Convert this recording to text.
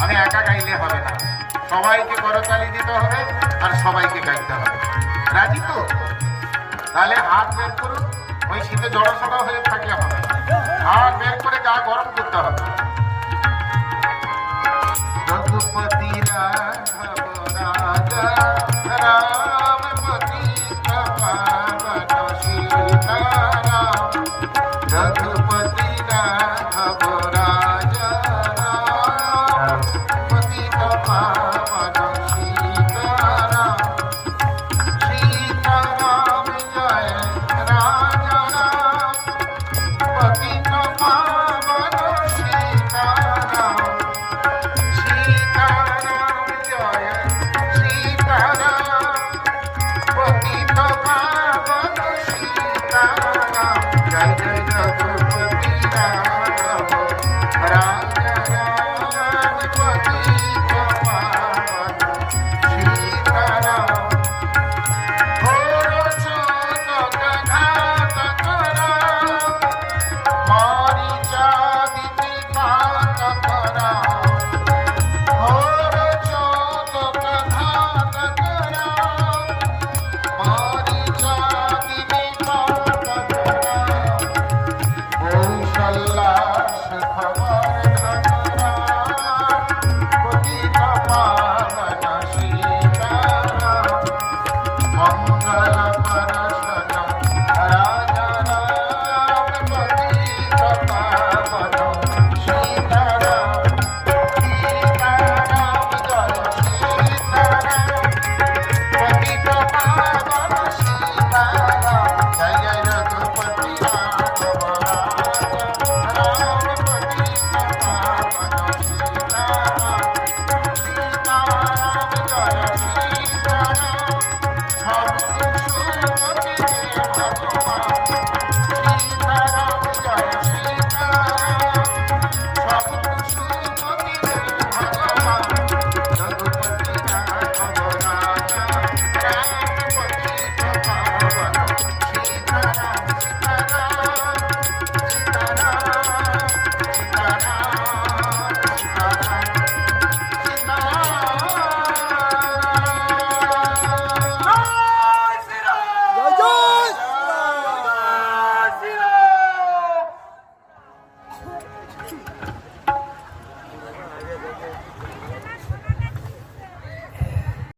আমি একা গাইলে হবে না। সবাইকে করতালি দিতে হবে আর সবাইকে গাইতে হবে। রাজি তো? তাহলে হাত বের করুন, ওই শীতে জড়সড়া হয়ে থাকলে হবে। না। হাত বের করে গা গরম করতে হবে।